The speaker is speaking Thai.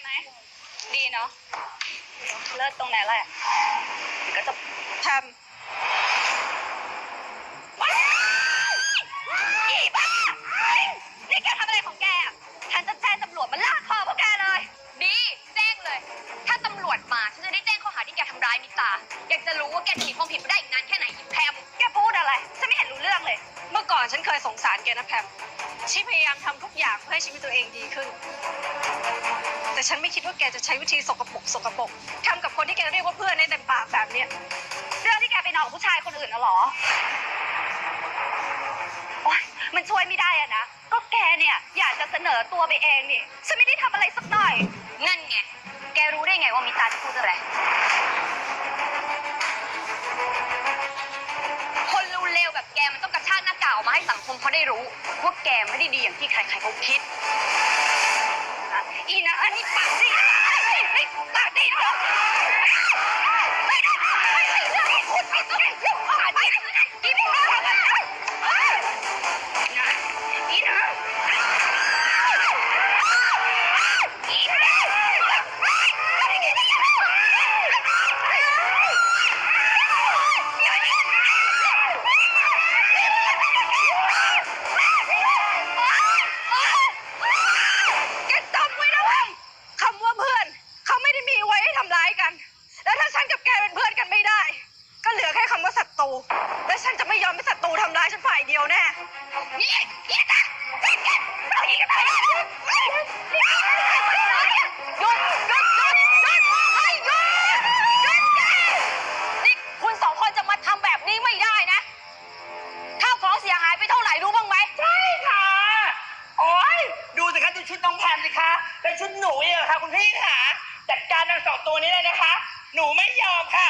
ไหม ดีเนาะ เลิศตรงไหนแหละเดี๋ยวก็จะทำอีบ้านี่แกทำอะไรของแกอะฉันจะแจ้งตำรวจมาลากคอพวกแกเลย ดีแจ้งเลย ถ้าตำรวจมาฉันจะได้แจ้งข้อหาที่แกทำร้ายมิตา อยากจะรู้ว่าแกจะหนีความผิดมาได้อีกนานแค่ไหนอีแพมแกพูดอะไร ฉันไม่เห็นรู้เรื่องเลย เมื่อก่อนฉันเคยสงสารแกนะแพม ชีพยายามทำทุกอย่างเพื่อให้ชีวิตตัวเองดีขึ้น แต่ฉันไม่คิดว่าแกจะใช้วิธีสกปรกสกปรกทำกับคนที่แกเรียกว่าเพื่อนในเต็มปากแบบเนี้ยเรื่องที่แกไปนอนกับผู้ชายคนอื่นน่ะเหรอโอ๊ยมันช่วยไม่ได้อะนะ ก็แกเนี่ยอยากจะเสนอตัวไปเองนี่ ฉันไม่ได้ทำอะไร ออกมาให้สังคมเขาได้รู้ว่าแกไม่ได้ดีอย่างที่ใครๆเขาคิดอีนะอันนี้ปาก และฉันจะไม่ยอมให้ศัตรูทำร้ายฉันฝ่ายเดียวแน่นี่นี่นะนี่แกเราอีกแล้วหยุดหยุดหยุดหยุดหยุดให้หยุดหยุดแกนี่คุณสองคนจะมาทำแบบนี้ไม่ได้นะข้าวของเสียหายไปเท่าไหร่รู้บ้างไหมใช่ค่ะ โอ้ยดูสิคะดูชุดน้องแพมสิคะเป็นชุดหนูเองเหรอคะคุณพี่ค่ะ จัดการนางสองตัวนี้เลยนะคะ หนูไม่ยอมค่ะ